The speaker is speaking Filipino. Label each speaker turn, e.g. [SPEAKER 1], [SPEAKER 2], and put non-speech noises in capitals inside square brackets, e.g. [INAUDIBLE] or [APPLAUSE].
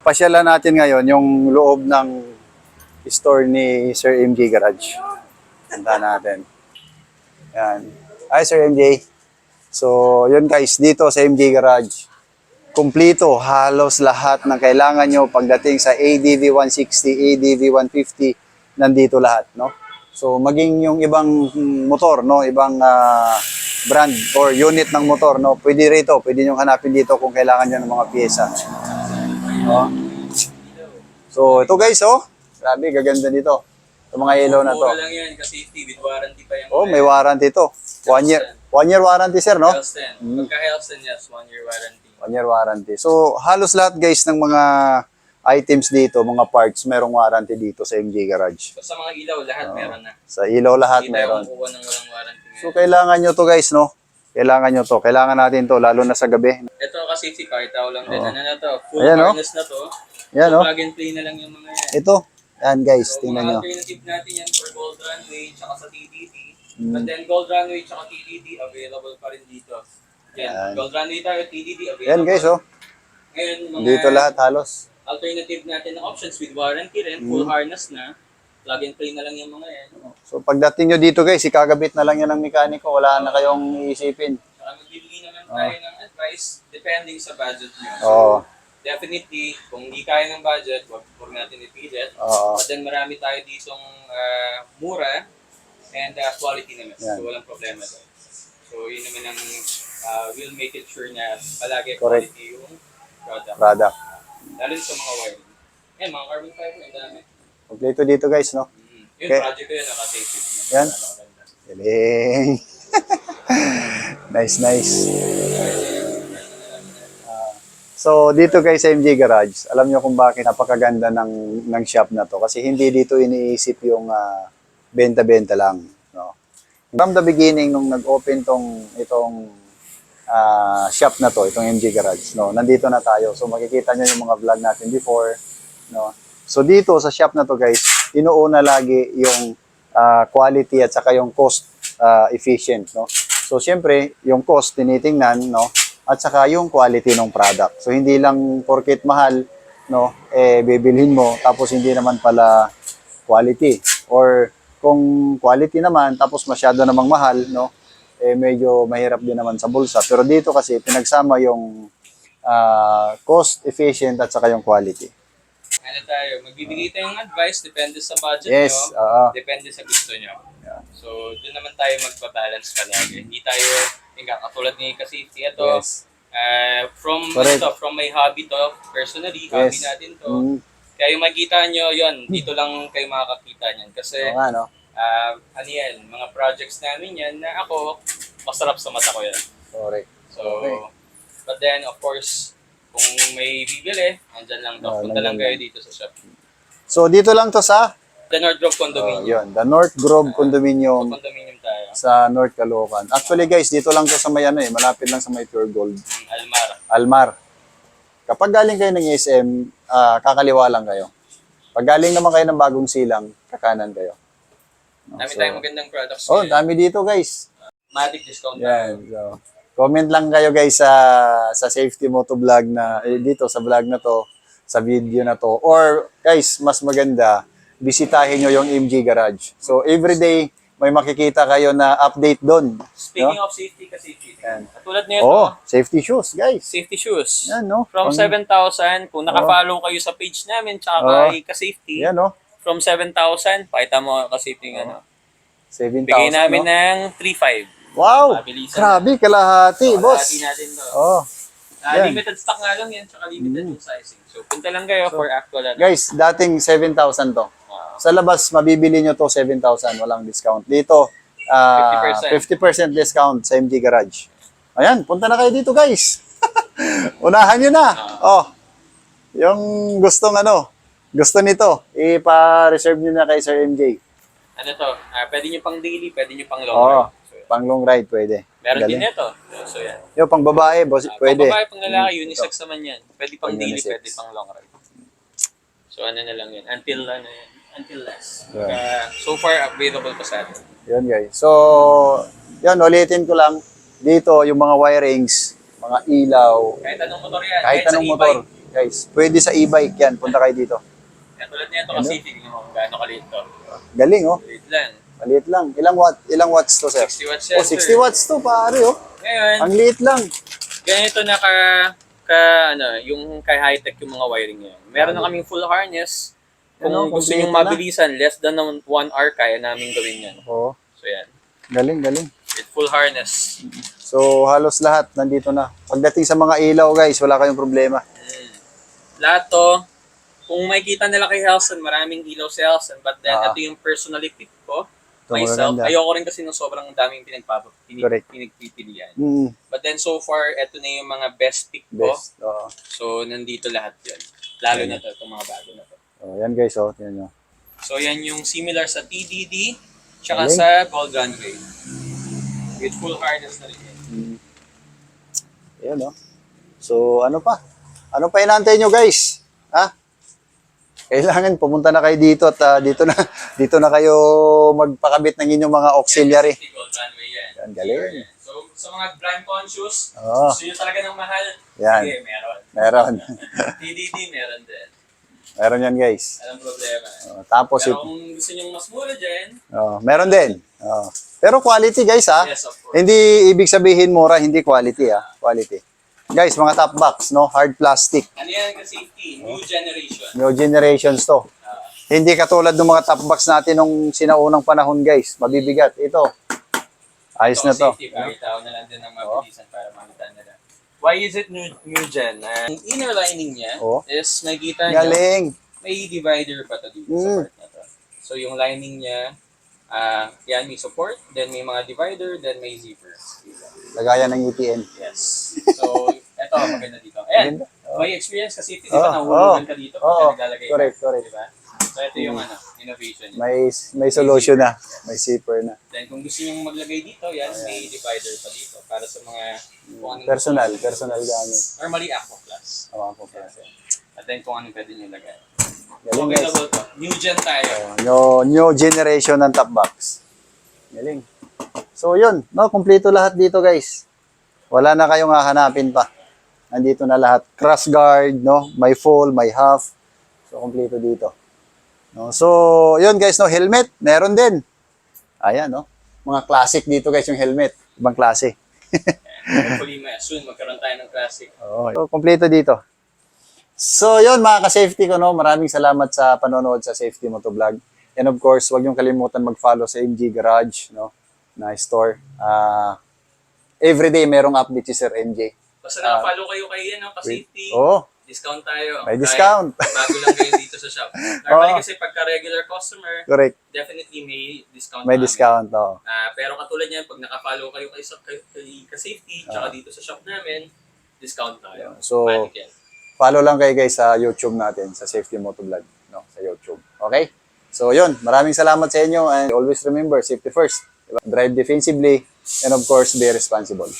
[SPEAKER 1] Pasyalan natin ngayon yung loob ng store ni Sir MJ Garage. Punta natin. Yan. Hi Sir MJ. So, yun guys, dito sa MJ Garage, kumplito halos lahat ng kailangan nyo pagdating sa ADV 160, ADV 150, nandito lahat, no? So, maging yung ibang motor, no? Ibang ah, brand or unit ng motor, no? Pwede rito, pwede nyo hanapin dito kung kailangan nyo ng mga pyesa. No? So, ito guys, oh. Grabe, gaganda dito. Itong mga ilaw na to.
[SPEAKER 2] Mura lang yan kasi safety with warranty pa yan.
[SPEAKER 1] Oh, may warranty to. One year, one year warranty, sir, no?
[SPEAKER 2] Helsten. Pagka Helsten, yes, one year warranty.
[SPEAKER 1] One year warranty. So, halos lahat guys ng mga items dito, mga parts, merong warranty dito sa MJ Garage.
[SPEAKER 2] So, sa mga ilaw, lahat meron na.
[SPEAKER 1] Sa ilaw lahat
[SPEAKER 2] tayo
[SPEAKER 1] meron.
[SPEAKER 2] kukuha ng walang warranty.
[SPEAKER 1] So, kailangan nyo to guys, no? Kailangan nyo to. Kailangan natin to, lalo na sa gabi.
[SPEAKER 2] Ito kasi pakita ko lang din. Ano na to? Full
[SPEAKER 1] Ayan, oh.
[SPEAKER 2] harness na to.
[SPEAKER 1] Yan,
[SPEAKER 2] so,
[SPEAKER 1] no?
[SPEAKER 2] plug and play na lang yung mga yan.
[SPEAKER 1] Ito. Yan guys,
[SPEAKER 2] So,
[SPEAKER 1] tingnan
[SPEAKER 2] mga
[SPEAKER 1] nyo.
[SPEAKER 2] alternative natin yan for Gold Runway tsaka sa TDD.
[SPEAKER 1] Hmm.
[SPEAKER 2] But then Gold Runway tsaka TDD available pa rin dito. Yan.
[SPEAKER 1] Yan.
[SPEAKER 2] Gold Runway tayo, TDD available.
[SPEAKER 1] Yan guys, oh.
[SPEAKER 2] Ngayon, mga
[SPEAKER 1] Dito lahat halos.
[SPEAKER 2] alternative natin na options with warranty rin, full
[SPEAKER 1] Hmm.
[SPEAKER 2] harness na. Plug and play na lang yung mga yan.
[SPEAKER 1] So, pagdating nyo dito guys, ikagabit na lang yan ng mekaniko. Wala na kayong iisipin.
[SPEAKER 2] Saka magbibigay naman tayo ng advice depending sa budget nyo. So,
[SPEAKER 1] Oo.
[SPEAKER 2] definitely, kung hindi kaya ng budget, wag, wag natin ipilit.
[SPEAKER 1] Oo.
[SPEAKER 2] But then marami tayo ditong ah, mura and ah, quality naman.
[SPEAKER 1] Yan.
[SPEAKER 2] So walang problema doon. So yun naman ang ah, we'll make it sure na palagi
[SPEAKER 1] Correct.
[SPEAKER 2] quality yung product.
[SPEAKER 1] Product.
[SPEAKER 2] Lalo sa mga wiring. Eh, mga carbon fiber, ang dami.
[SPEAKER 1] Kompleto dito guys, no?
[SPEAKER 2] Mm. Yung
[SPEAKER 1] Okay.
[SPEAKER 2] project ko yun, naka-safety.
[SPEAKER 1] Yan. Galing. [LAUGHS] nice, nice. Ah, so, dito guys sa MJ Garage, alam nyo kung bakit napakaganda ng, ng shop na to. Kasi hindi dito iniisip yung ah, benta-benta lang. No? From the beginning, nung nag-open tong itong ah, shop na to, itong MJ Garage, no, nandito na tayo. So, makikita nyo yung mga vlog natin before. No? So, dito sa shop na to guys, inuuna lagi yung ah, quality at saka yung cost ah, efficient, no? So siyempre, yung cost tinitingnan, no? At saka yung quality ng product. So hindi lang porket mahal, no, eh bibilhin mo tapos hindi naman pala quality or kung quality naman tapos masyado namang mahal, no? Eh medyo mahirap din naman sa bulsa. Pero dito kasi pinagsama yung ah, cost efficient at saka yung quality.
[SPEAKER 2] Ano tayo, magbibigay tayong advice, depende sa budget
[SPEAKER 1] Yes,
[SPEAKER 2] nyo,
[SPEAKER 1] oo.
[SPEAKER 2] depende sa gusto nyo.
[SPEAKER 1] Yeah.
[SPEAKER 2] So, doon naman tayo magbabalance palagi. Hindi tayo, yung katulad ni Kasiti, ito,
[SPEAKER 1] Yes.
[SPEAKER 2] uh, from,
[SPEAKER 1] Correct.
[SPEAKER 2] ito, from my hobby to, personally, hobby
[SPEAKER 1] Yes.
[SPEAKER 2] natin to.
[SPEAKER 1] Mm,
[SPEAKER 2] Kaya yung makikita nyo, yun, dito lang kayo makakakita niyan. Kasi,
[SPEAKER 1] oo nga, no?
[SPEAKER 2] ah, ano yan, mga projects namin yan na ako, masarap sa mata ko yan.
[SPEAKER 1] Correct.
[SPEAKER 2] So,
[SPEAKER 1] Okay.
[SPEAKER 2] but then, of course, kung may bibili, andyan lang to.
[SPEAKER 1] Ah,
[SPEAKER 2] Punta lang kayo dito sa shop.
[SPEAKER 1] So dito lang to sa
[SPEAKER 2] The North Grove Condominium.
[SPEAKER 1] yun, the North Grove Condominium
[SPEAKER 2] Condominium tayo.
[SPEAKER 1] sa North Caloocan. Actually guys, dito lang to sa may ano eh, malapit lang sa may Pure Gold.
[SPEAKER 2] Mm, Almar.
[SPEAKER 1] Almar. Kapag galing kayo ng SM, ah, kakaliwa lang kayo. Pag galing naman kayo ng bagong silang, kakanan kayo. No,
[SPEAKER 2] Dami
[SPEAKER 1] so-
[SPEAKER 2] tayong magandang products.
[SPEAKER 1] Oh,
[SPEAKER 2] ngayon.
[SPEAKER 1] dami dito guys.
[SPEAKER 2] Matic discount.
[SPEAKER 1] Yan. So, comment lang kayo guys sa sa Safety Moto Vlog na eh, dito sa vlog na to, sa video na to. Or guys, mas maganda, bisitahin nyo yung MG Garage. So everyday may makikita kayo na update doon.
[SPEAKER 2] Speaking of safety kasi, katulad nito,
[SPEAKER 1] Oh, safety shoes, guys.
[SPEAKER 2] safety shoes.
[SPEAKER 1] Yan, no?
[SPEAKER 2] From
[SPEAKER 1] Pang-
[SPEAKER 2] 7,000, kung nakafollow kayo sa page namin, tsaka
[SPEAKER 1] Oh.
[SPEAKER 2] kay ka-safety,
[SPEAKER 1] Yan, no?
[SPEAKER 2] from 7,000, pakita mo ka-safety ng ano.
[SPEAKER 1] 7,000.
[SPEAKER 2] Bigay namin
[SPEAKER 1] no?
[SPEAKER 2] ng 3,500.
[SPEAKER 1] Wow!
[SPEAKER 2] Mabilisan.
[SPEAKER 1] Grabe, kalahati, boss.
[SPEAKER 2] Kalahati natin to.
[SPEAKER 1] Oh.
[SPEAKER 2] Ah,
[SPEAKER 1] yan. Mm.
[SPEAKER 2] limited stock nga lang yan, tsaka limited yung sizing. So, punta lang kayo for actual ano.
[SPEAKER 1] Guys, dating 7,000 to.
[SPEAKER 2] Ah,
[SPEAKER 1] Sa labas, mabibili nyo to 7,000, walang discount. Dito, ah,
[SPEAKER 2] 50%.
[SPEAKER 1] 50% discount sa MG Garage. Ayan, punta na kayo dito guys. [LAUGHS] Unahan nyo na. Oh, yung gustong ano, gusto nito, ipa-reserve nyo na kay Sir MJ.
[SPEAKER 2] ano to, ah, pwede nyo pang daily, pwede nyo pang long
[SPEAKER 1] Oo,
[SPEAKER 2] ride. So, yan.
[SPEAKER 1] Pang long ride pwede.
[SPEAKER 2] meron
[SPEAKER 1] Galing.
[SPEAKER 2] din ito. So, yan.
[SPEAKER 1] Yung pang babae, boss,
[SPEAKER 2] Ah,
[SPEAKER 1] pwede.
[SPEAKER 2] Pang babae, pang lalaki, unisex naman yan. Pwede pang
[SPEAKER 1] Pang
[SPEAKER 2] daily,
[SPEAKER 1] unisex.
[SPEAKER 2] pwede pang long ride. So ano na lang yan, until ano yan, until less.
[SPEAKER 1] Yeah.
[SPEAKER 2] Uh, so far, available pa sa atin.
[SPEAKER 1] Yun guys. So, yun, ulitin ko lang. Dito, yung mga wirings, mga ilaw,
[SPEAKER 2] Kahit anong motor yan.
[SPEAKER 1] kahit
[SPEAKER 2] sa
[SPEAKER 1] anong
[SPEAKER 2] e-bike.
[SPEAKER 1] motor. Guys, pwede sa e-bike yan. Punta kayo dito.
[SPEAKER 2] Kaya tulad nito kasi, tignan mo kung gaano kaliit to.
[SPEAKER 1] Galing, oh.
[SPEAKER 2] Liit lang.
[SPEAKER 1] Maliit lang. Ilang watt? Ilang watts to, sir?
[SPEAKER 2] 60 watts
[SPEAKER 1] Oh,
[SPEAKER 2] sensor.
[SPEAKER 1] 60 watts to, pare, oh.
[SPEAKER 2] Ngayon,
[SPEAKER 1] Ang liit lang.
[SPEAKER 2] ganito na ka, ka ano, yung kay high-tech yung mga wiring niya. Meron na kaming full harness. Kung
[SPEAKER 1] Ano,
[SPEAKER 2] gusto
[SPEAKER 1] kompleto
[SPEAKER 2] nyo
[SPEAKER 1] na.
[SPEAKER 2] mabilisan, less than 1 hour, kaya namin gawin yan.
[SPEAKER 1] Oo.
[SPEAKER 2] So yan,
[SPEAKER 1] Galing, galing.
[SPEAKER 2] with full harness.
[SPEAKER 1] So, halos lahat nandito na. Pagdating sa mga ilaw, guys, wala kayong problema.
[SPEAKER 2] Mm. Lahat to, kung makikita nila kay Helson, maraming ilaw si Helson. But then,
[SPEAKER 1] Ah.
[SPEAKER 2] ito yung personally pick ko. Myself.
[SPEAKER 1] maganda.
[SPEAKER 2] Ayoko rin kasi ng sobrang daming pinagpapa, pinig,
[SPEAKER 1] Correct.
[SPEAKER 2] pinagpipilian.
[SPEAKER 1] Mm,
[SPEAKER 2] But then, so far, ito na yung mga best pick ko.
[SPEAKER 1] best. Oo.
[SPEAKER 2] So, nandito lahat yun. Lalo na to, itong mga bago na to.
[SPEAKER 1] Oh, yan, guys, oh. Tingnan nyo.
[SPEAKER 2] So, yan yung similar sa TDD, tsaka
[SPEAKER 1] Galing.
[SPEAKER 2] sa Gold Runway. With full harness na rin yan.
[SPEAKER 1] Mm. Ayan, oh. So, ano pa? Ano pa inaantay nyo, guys? Ha? Kailangan pumunta na kayo dito at ah, dito na [LAUGHS] dito na kayo magpakabit ng inyong mga auxiliary.
[SPEAKER 2] Yan. Yan,
[SPEAKER 1] galing.
[SPEAKER 2] So, sa mga brand conscious,
[SPEAKER 1] Oo.
[SPEAKER 2] gusto nyo talaga ng mahal,
[SPEAKER 1] Yan.
[SPEAKER 2] sige, meron.
[SPEAKER 1] Meron. [LAUGHS]
[SPEAKER 2] TDD, meron din.
[SPEAKER 1] meron yan, guys.
[SPEAKER 2] Alam problema.
[SPEAKER 1] Oh, tapos,
[SPEAKER 2] Pero
[SPEAKER 1] it,
[SPEAKER 2] kung gusto nyo mas mura dyan,
[SPEAKER 1] oh, meron din. Oh. Pero quality, guys, ha?
[SPEAKER 2] yes, of course.
[SPEAKER 1] Hindi ibig sabihin mura, hindi quality, ha? Quality. Guys, mga top box, no? Hard plastic.
[SPEAKER 2] Ano yan ka safety? New generation.
[SPEAKER 1] New generations to.
[SPEAKER 2] Ah,
[SPEAKER 1] Hindi katulad ng mga top box natin nung sinaunang panahon, guys. Mabibigat. Ito. Ayos
[SPEAKER 2] ito
[SPEAKER 1] na to.
[SPEAKER 2] safety, na lang din ng mabilisan para makita nila. Why is it new, new gen? Ang inner lining niya
[SPEAKER 1] Oo.
[SPEAKER 2] is makikita nyo,
[SPEAKER 1] Galing.
[SPEAKER 2] may divider pa to dito sa
[SPEAKER 1] Mm.
[SPEAKER 2] part na to. So yung lining niya, ah yan may support, then may mga divider, then may zipper.
[SPEAKER 1] Lagayan ng ETN.
[SPEAKER 2] Yes. So, eto, maganda dito. Ayan,
[SPEAKER 1] Maganda.
[SPEAKER 2] may experience kasi, di
[SPEAKER 1] Oh,
[SPEAKER 2] ba, nahulugan
[SPEAKER 1] oh.
[SPEAKER 2] ka dito
[SPEAKER 1] Oo,
[SPEAKER 2] pag naglalagay ka.
[SPEAKER 1] correct, correct.
[SPEAKER 2] Di ba? So, ito yung ano, innovation niya.
[SPEAKER 1] May may solution na. May zipper na.
[SPEAKER 2] Then, kung gusto nyo maglagay dito, yan, may divider pa dito para sa mga kung
[SPEAKER 1] Personal, personal gamit.
[SPEAKER 2] Normally, Aqua Plus.
[SPEAKER 1] Awa ko pa.
[SPEAKER 2] At then, kung anong pwede nyo lagay.
[SPEAKER 1] Galing, guys.
[SPEAKER 2] ito? New gen tayo.
[SPEAKER 1] New, new generation ng top box. Galing. So, yun. No, kumpleto lahat dito, guys. Wala na kayong hahanapin pa. Nandito na lahat. Cross guard, no? May full, may half. So, kumpleto dito. No? So, yun, guys, no? Helmet, meron din. Ayan, no? Mga classic dito, guys, yung helmet. Ibang klase. [LAUGHS]
[SPEAKER 2] Hopefully, may, soon, magkaroon tayo ng classic.
[SPEAKER 1] Oo. So, kumpleto dito. So, yun mga ka-safety ko, no? Maraming salamat sa panonood sa Safety Moto Vlog. And of course, huwag niyong kalimutan mag-follow sa MG Garage, no? Na store. Ah, everyday merong update si Sir MJ.
[SPEAKER 2] Basta naka-follow kayo kay ano, ka-safety.
[SPEAKER 1] Oo,
[SPEAKER 2] Discount tayo.
[SPEAKER 1] May discount.
[SPEAKER 2] bago lang kayo dito sa shop. [LAUGHS] Normally
[SPEAKER 1] Oo.
[SPEAKER 2] kasi pagka regular customer,
[SPEAKER 1] correct.
[SPEAKER 2] definitely may discount
[SPEAKER 1] May
[SPEAKER 2] namin.
[SPEAKER 1] discount, oo.
[SPEAKER 2] Ah, pero katulad niyan, pag naka-follow kayo kay, kay, kay, kay safety, tsaka dito sa shop namin, discount tayo.
[SPEAKER 1] Ah. So,
[SPEAKER 2] yan.
[SPEAKER 1] Follow lang kayo guys sa YouTube natin, sa Safety Moto Vlog, no? Sa YouTube. Okay? So, yun. Maraming salamat sa inyo and always remember, safety first. Diba? Drive defensively and of course, be responsible.